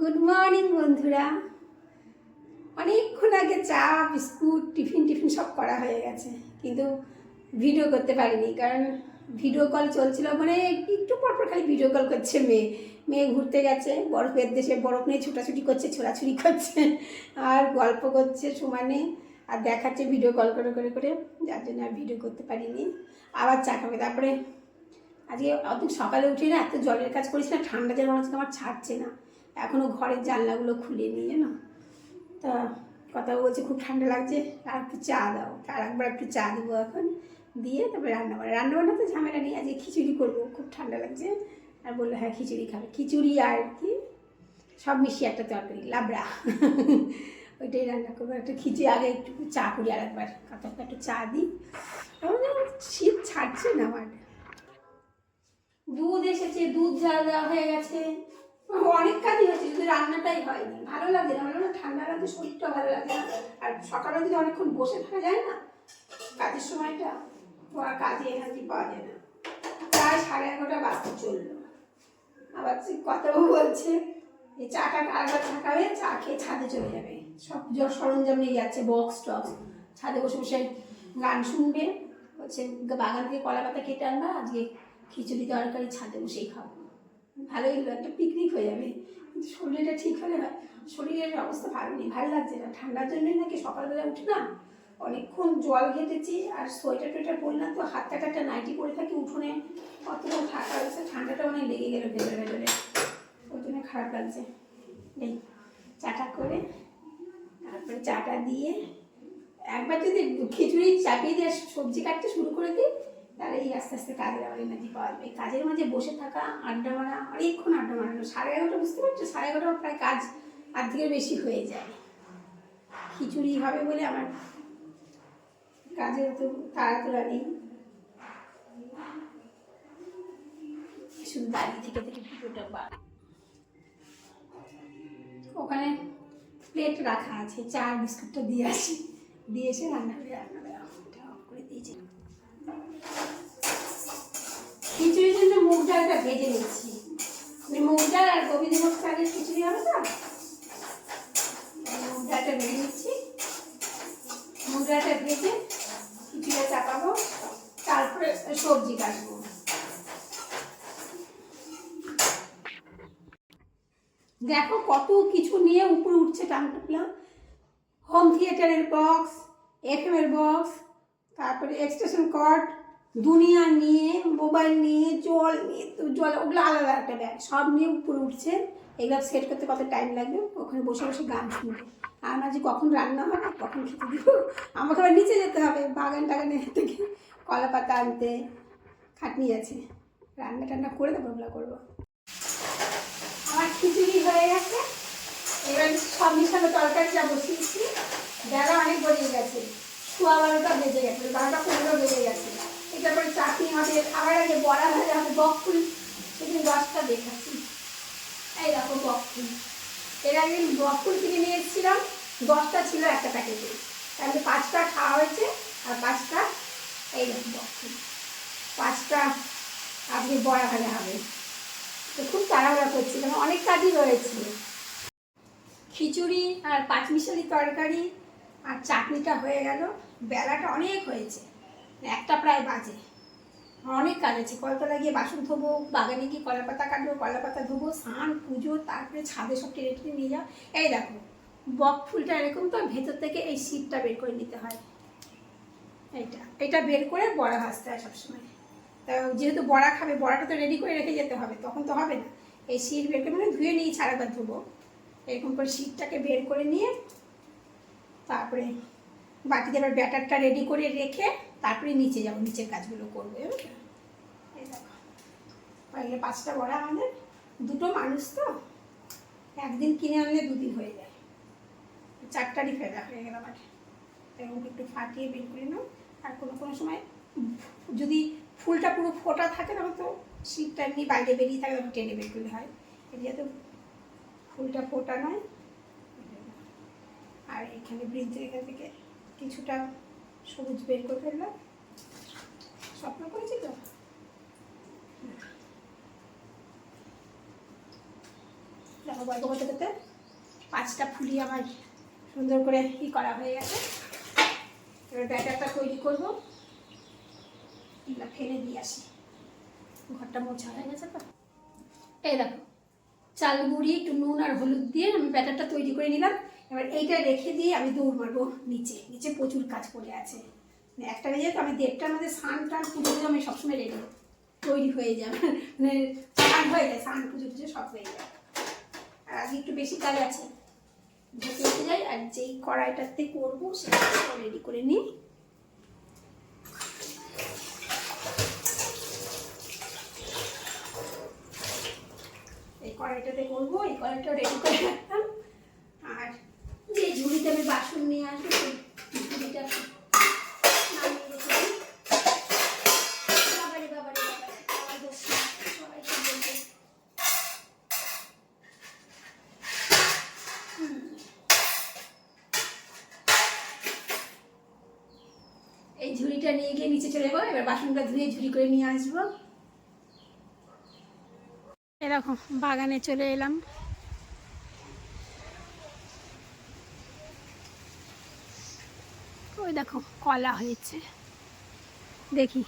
Good morning বন্ধুরা। অনেকক্ষণ আগে চা, বিস্কুট, টিফিন টিফিন সব করা হয়ে গেছে, কিন্তু ভিডিও করতে পারিনি, কারণ ভিডিও কল চলছিল মানে একটু পরপর খালি ভিডিও কল করছে মেয়ে। মেয়ে ঘুরতে গেছে, বরফের দেশে, বরফ নিয়ে ছোটাছুটি করছে, ছোড়াছুড়ি করছে, আর গল্প করছে সমানে, আর দেখাচ্ছে ভিডিও কল করে করে করে, যার জন্য আর ভিডিও করতে পারিনি। আবার চা খাবে, তারপরে আজকে অত সকালে উঠে না, এত জলের কাজ করিস না, ঠান্ডা জল আমার ছাড়ছে না। এখনও ঘরের জানলাগুলো খুলে নিয়ে জানো তা কথা বলছে, খুব ঠান্ডা লাগছে, আর একটু চা দাও। আর একবার একটু চা দিব এখন, দিয়ে তারপরে রান্না বান্না। রান্না বান্না তো ঝামেলা নেই, আজকে খিচুড়ি করব, খুব ঠান্ডা লাগছে। আর বলল হ্যাঁ খিচুড়ি খাবে। খিচুড়ি আর কি? সব মিশিয়ে একটা তরকারি, লাবড়া। ওইটাই রান্না করব। একটা খিচুড়ি আগে একটু চা করি আর একবার। কত একটু চা দিই। আমাদের শীত ছাড়ছে না আমার। দুধ এসেছে, দুধ জাল দেওয়া হয়ে গেছে। অনেক কাজই হয়েছে শুধু রান্নাটাই হয়নি। ভালো লাগে না, ভালো না, ঠান্ডা লাগে শরীরটা ভালো লাগে না। আর সকালে যদি অনেকক্ষণ বসে থাকা যায় না, কাজের সময়টা তো আর কাজে এনার্জি পাওয়া যায় না। প্রায় সাড়ে এগারোটা বাজতে চলল। আবার কথাও বলছে এই চাটা আরেকবার থাকাবে চা খেয়ে ছাদে চলে যাবে। সব সরঞ্জাম নিয়ে যাচ্ছে বক্স টক্স ছাদে বসে বসে গান শুনবে। হচ্ছে বাগান থেকে কলা পাতা কেটে আনবা, আজকে খিচুড়ি তরকারি ছাদে বসেই খাব। ভালোই হলো, একটা পিকনিক হয়ে যাবে। কিন্তু শরীরটা ঠিক হলে হয়, শরীরের অবস্থা ভালো নেই, ভালো লাগছে না। ঠান্ডার জন্যই নাকি সকালবেলা উঠে না অনেকক্ষণ জল ঘেটেছি, আর সোয়েটার টোয়েটার পরলাম তো হাতটা একটা নাইটি পরে থাকি উঠোনে। অতটা ঠান্ডা হয়েছে ঠান্ডাটা অনেক লেগে গেলো ভেতরে ভেতরে। ওই জন্য খারাপ লাগছে। এই চাটা করে, তারপরে চাটা দিয়ে একবার যদি খিচুড়ি চাপিয়ে দিয়ে সবজি কাটতে শুরু করে দিই তাহলে এই আস্তে আস্তে কাজের আবার এনার্জি পাওয়া যাবে। কাজের মাঝে বসে থাকা, আড্ডা মারা, অনেকক্ষণ আড্ডা মারানো। সাড়ে এগারোটা বুঝতে পারছ? সাড়ে এগারোটা প্রায় কাজ আর্ধেকের বেশি হয়ে যায়। খিচুড়ি হবে বলে আমার কাজের তো তাড়াতাড়া নেই। শুধু দাঁড়িয়ে থেকে থেকে ভিডিওটা বা ওখানে প্লেট রাখা আছে, চা, বিস্কুটটা দিয়ে আসি। দিয়ে এসে রান্না করে রান্না করে খিচুড়ির জন্য মুগ ডালটা ভেজে নিচ্ছি। মানে মুগ ডাল আর গোবিন্দ ভোগ শাকের খিচুড়ি হবে তো? মুগ ডালটা ভেজে নিচ্ছি। মুগ ডালটা ভেজে খিচুড়িটা চাপাবো। তারপরে সবজি কাটবো। দেখো কত কিছু নিয়ে উপরে উঠছে টানটুকলা হোম থিয়েটারের বক্স এফএম এর বক্স তারপরে এক্সটেশন কর্ড দুনিয়া নিয়ে, মোবাইল নিয়ে, জল নিয়ে জল, ওগুলো আলাদা একটা ব্যাগ সব নিয়ে উপরে উঠছে। এগুলো সেট করতে কত টাইম লাগবে? ওখানে বসে বসে গান শুনবে। আর যে কখন রান্না হবে, কখন খেতে দিব? আমাকে আবার নিচে যেতে হবে, বাগান টাগানে থেকে। কলা পাতা আনতে খাটনি আছে। রান্না টান্না করে দেবো ওগুলো করব। আমার খিচুড়ি হয়ে গেছে। এবার সব মিশানো তরকারিটা বসিয়েছি। বেলা অনেক গড়িয়ে গেছে। সোয়া বারোটা বেজে গেছে, বারোটা পনেরো বেজে গেছে। এটা পরে চাটনি হবে খাবার আগে বড়া ভাজা হবে, বক ফুল। সেদিন দশটা দেখাচ্ছি। এই দেখো বক ফুল। এর আগে বক ফুল কিনে নিয়ে এসেছিলাম। দশটা ছিল একটা প্যাকেটে। তাহলে পাঁচটা খাওয়া হয়েছে, আর পাঁচটা এই দেখো বক ফুল। পাঁচটা আপনি বড়া ভাজা হবে। তো খুব তাড়াহুড়া করছি কারণ অনেক কাজই রয়েছে। খিচুড়ি আর পাঁচমিশালি তরকারি আর চাটনিটা হয়ে গেল। বেলাটা অনেক হয়েছে। একটা প্রায় বাজে। অনেক কাজ আছে। কলতলা গিয়ে বাসন ধোবো, বাগানে গিয়ে কলা পাতা কাটবো কলা পাতা ধোবো, স্নান, পুজো, তারপরে ছাদে সব টেনে টেনে নিয়ে যাও। এই দেখো, বক ফুলটা এরকম তো, ভেতর থেকে এই শীতটা বের করে নিতে হয়। এইটা, এটা বের করে বড়া ভাজতে হয় সবসময়। তা যেহেতু বড়া খাবে, বড়াটা তো রেডি করে রেখে যেতে হবে, তখন তো হবে না। এই শীত বের করে মানে ধুয়ে নিয়ে ছাড়াবার ধুবো। এরকম করে শীতটাকে বের করে নিয়ে, তারপরে এবার ব্যাটারটা রেডি করে রেখে তারপরে নিচে যাব, নিচের কাজগুলো করব এই দেখো। পাঁচটা বড়া আমাদের। দুটো মানুষ তো। একদিন কিনে আনলে দুদিন হয়ে যায়। চারটারই ফেরা হয়ে গেল আমার এরকম একটু ফাটিয়ে বের করে নাও। আর কোনো কোনো সময় যদি ফুলটা পুরো ফোটা থাকে, তখন তো শীতটা এমনি বাইরে বেরিয়ে থাকে, তখন টেনে বের করলে হয়। এটা যাতে ফুলটা ফোটা নয়। আর এখানে বৃদ্ধের এখান থেকে কিছুটা সবুজ বের করে ফেললাম স্বপ্ন করেছি তো গল্প করতে পাঁচটা ফুলি আমার সুন্দর করে ই করা হয়ে গেছে। এবার ব্যাটারটা তৈরি করব। ফেলে দিয়ে আসি। ঘরটা মোছা হয়ে গেছে তো। এই দেখো, চাল গুঁড়ি, একটু নুন আর হলুদ দিয়ে আমি ব্যাটারটা তৈরি করে নিলাম। এবার এইটা রেখে দিয়ে আমি দৌড় মারবো নিচে নিচে প্রচুর কাজ পড়ে আছে। মানে একটা বেজে তো আমি দেড়টার মধ্যে স্নান টান পুজো টুজো আমি সবসময় রেডি তৈরি হয়ে যাবে মানে স্নান হয়ে যায়, স্নান পুজো টুজো সব হয়ে যায়। আর আজকে একটু বেশি কাজ আছে। ঢুকে উঠে যাই, আর যেই কড়াইটাতে করব সেটা রেডি করে নিই। এই কড়াইটাতে করব, এই কড়াইটা রেডি করে রাখতাম আর যে ঝুড়িতে আমি বাসন নিয়ে আসব। এই ঝুড়িটা নিয়ে গিয়ে নিচে চলে যাব। এবার বাসনটা ধুয়ে ঝুড়ি করে নিয়ে আসব। এরকম বাগানে চলে এলাম। দেখো, কলা হয়েছে। দেখি,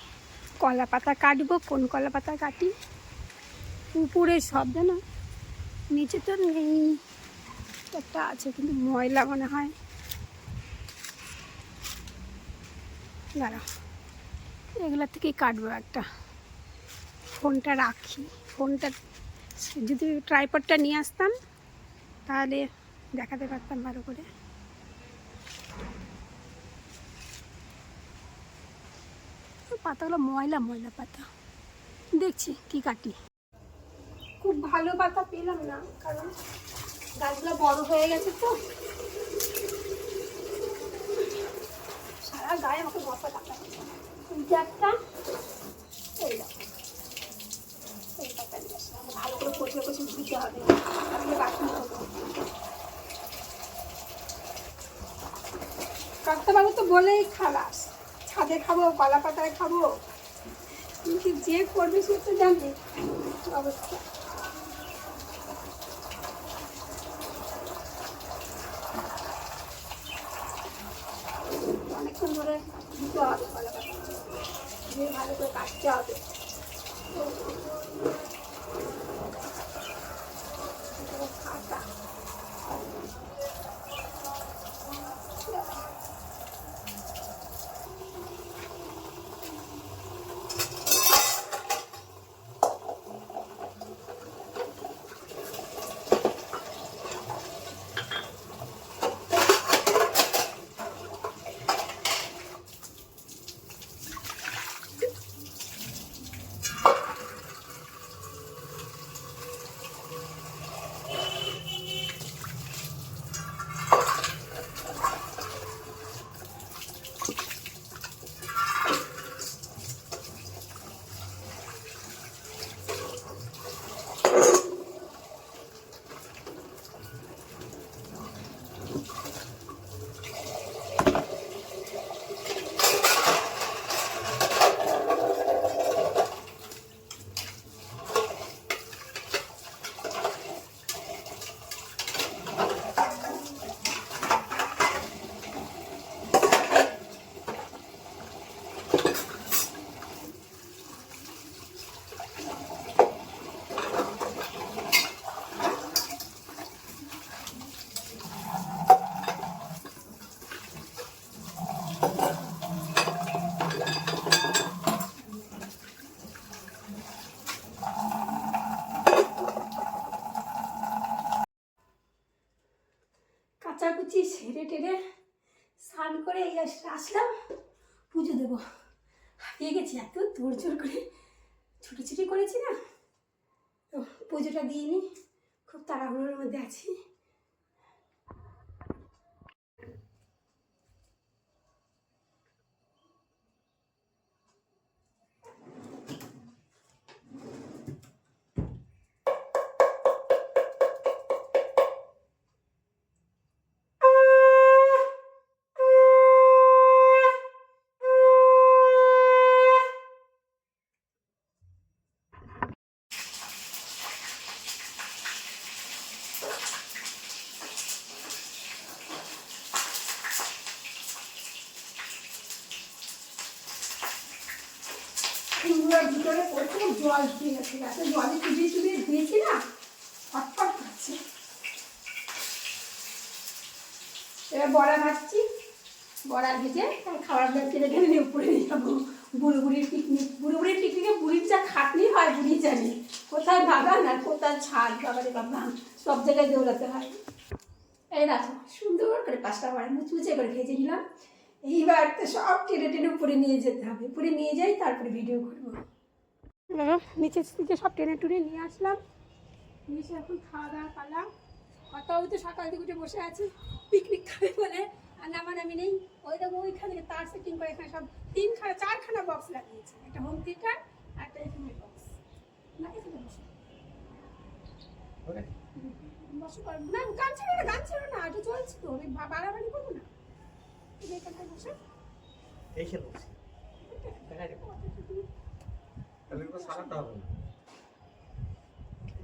কলা পাতা কাটবো, কোন কলা পাতা কাটি? উপরে সব জানো, নিচে তো নেই। একটা আছে কিন্তু ময়লা মনে হয়। দাঁড়াও, এগুলোর থেকেই কাটবো একটা। ফোনটা রাখি, ফোনটা, যদি ট্রাইপডটা নিয়ে আসতাম, তাহলে দেখাতে পারতাম ভালো করে। পাতাগুলো ময়লা ময়লা পাতা। দেখছি কি কাটি খুব ভালো পাতা পেলাম না, কারণ গাছগুলো বড় হয়ে গেছে তো। সারা গায়ে আমাকে বসা কাটা একটা, এই পাতা ভালো করে কচলে কচলে ধুতে হবে। বাসন কাকতাবাবু তো বলেই খালাস। ছাদে খাব, কলা পাতায় খাব। কিন্তু যে করবে সে তো জানবে অবস্থা। অনেকক্ষণ ধরে দিতে হবে কলা পাতা দিয়ে ভালো করে কাটতে হবে খাতা কাচাকুচি টেড়ে স্নান করে এই আস- আসলাম, পুজো দেবো। হারিয়ে গেছি, এত তোর জোর করে ছুটি ছুটি করেছি না। তো পুজোটা দিইনি খুব তাড়াহুড়োর মধ্যে আছি। পুরো ভিতরে প্রচুর জল ঢুকে গেছে। জলে চুবিয়ে চুবিয়ে দিয়েছি না? ফটফট করছে এবার বড়া ভাজছি। বড়া ভেজে খাবার দাবার কিনে টেনে নিয়ে উপরে নিয়ে যাব। বুড়ো পিকনিক বুড়ো বুড়ির পিকনিকে বুড়ির যা খাটনি হয় বুড়ি জানি। কোথায় বাগান আর কোথায় ছাদ? বাবারে বাবা, সব জায়গায় দৌড়াতে হয়। এই দেখো সুন্দর করে পাঁচটা বড়া। মুচমুচে করে ভেজে নিলাম। এইবার তো সব টেনে টেনে উপরে নিয়ে যেতে হবে। উপরে নিয়ে যাই তারপরে ভিডিও করব। নিচে থেকে সব টেনে টুনে নিয়ে আসলাম। নিচে এখন খাওয়া দাওয়া করলাম। কথা তো সকাল থেকে উঠে বসে আছি। পিকনিক খাবে বলে আর নামান আমি নেই। ওই দেখো ওইখান থেকে তার সেটিং করে এখানে সব তিনখানা চারখানা বক্স লাগিয়েছে। একটা হোম থিয়েটার আর একটা এফএমের বক্স না এখানে বসে। বসে। না গান ছিল না গান ছিল না এটা চলছে তো। বাড়াবাড়ি করব না। তুমি বসে। এইখানে বসি। দেখা যাবে তাহলে তো সারাটা হবে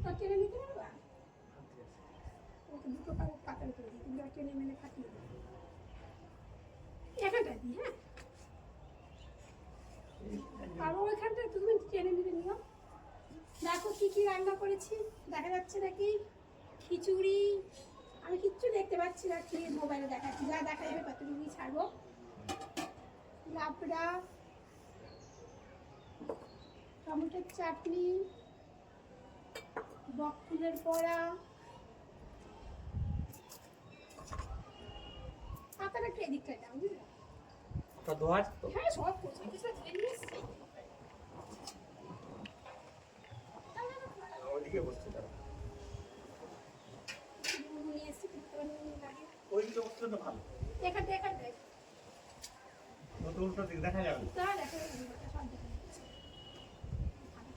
তো টেনে নিতে পারবা ওকে দুটো পাতা পাতার করে দিই তুমি টেনে ফাটিয়ে দেবে। এখানটা দিই হ্যাঁ? আরও ওইখানটা তুমি টেনে নিতে নিও। দেখো কি কি রান্না করেছি। দেখা যাচ্ছে নাকি খিচুড়ি আমি কিচ্ছু দেখতে পাচ্ছি না কি মোবাইলে দেখাচ্ছি। যা দেখা যাবে কতটুকুই ছাড়বো? লাবড়া টমেটোর চাটনি বক পড়া। বড়া পাতাটা একটু এদিকটায় দাও বুঝলে তা তো? হ্যাঁ সব কোথায় কোথায় ধরে নিয়ে এসছি ওইদিকে বসছে তারা নুন নিয়ে এসছি কিন্তু তোমার নুন লাগে ওইদিকে বসলে তো ভালো এখানটা এখানটায় নতুন দেখা যাবে।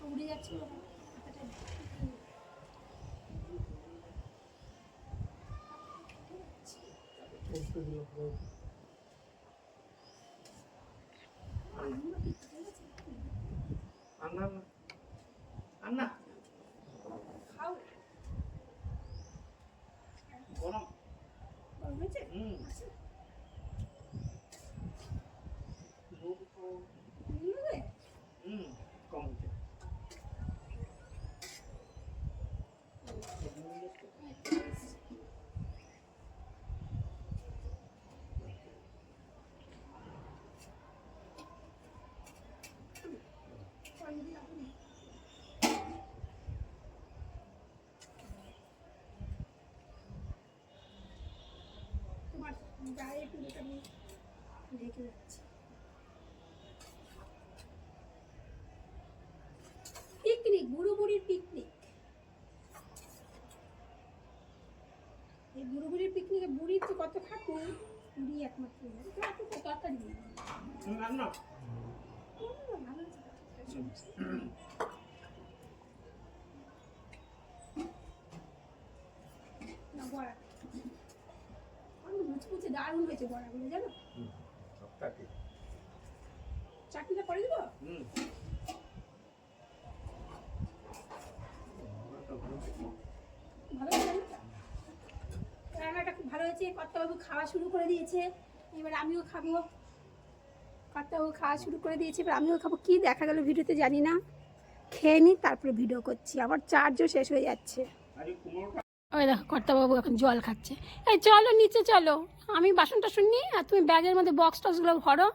উড়ে যাচ্ছে ওরকম হাতটা আন্না আন্না খাও গরম গরম হয়েছে হুম আচ্ছা দুধ তো নিয়ে নেবে? হুম কম হচ্ছে কয়েন দিয়ে রাখুন। তোমার গায়ে পুরোটা আমি ঢেকে যাচ্ছি পিকনিক বুড়ো বুড়ির পিকনিক এই বুড়ো বুড়ির পিকনিকে বুড়ির তো কত খাটু বুড়ি একমাত্র তরকারি হুম, ভালো বড়া। অনেক মুচমুচে দারুণ হয়েছে বড়াগুলো জানো? চাটনিটা করে দেবো? হুম। ভালো রান্নাটা? খুব ভালো হয়েছে। কর্তাবাবু খাওয়া শুরু করে দিয়েছে। এবার আমিও খাব। কর্তাবাবু খাওয়া শুরু করে দিয়েছে। এবার আমিও খাব। কি দেখা গেল ভিডিওতে জানি না। খেয়ে নিই তারপরে ভিডিও করছি। আমার চার্জও শেষ হয়ে যাচ্ছে। ওই দেখো কর্তাবাবু এখন জল খাচ্ছে। এই চলো, নিচে চলো। আমি বাসন টাসন নিই আর তুমি ব্যাগের মধ্যে বক্স টক্সগুলো ভরো।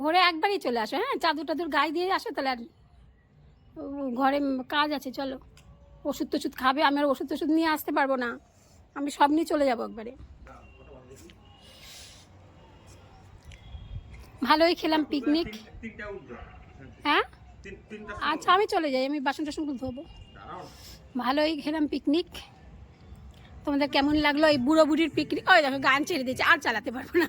ভরে একবারই চলে আসো হ্যাঁ? চাদর টাদর গায়ে দিয়ে আসো তাহলে আর ঘরে কাজ আছে, চলো। ওষুধ টষুধ খাবে, আমি আর ওষুধ টষুধ নিয়ে আসতে পারব না। আমি সব নিয়ে চলে যাব একবারে। ভালোই খেলাম পিকনিক হ্যাঁ? আচ্ছা আমি চলে যাই, আমি বাসন টাসনগুলো ধোবো। ভালোই খেলাম পিকনিক তোমাদের কেমন লাগল? এই বুড়ো বুড়ির পিকনিক ওই দেখো, গান ছেড়ে দিয়েছে, আর চালাতে পারব না।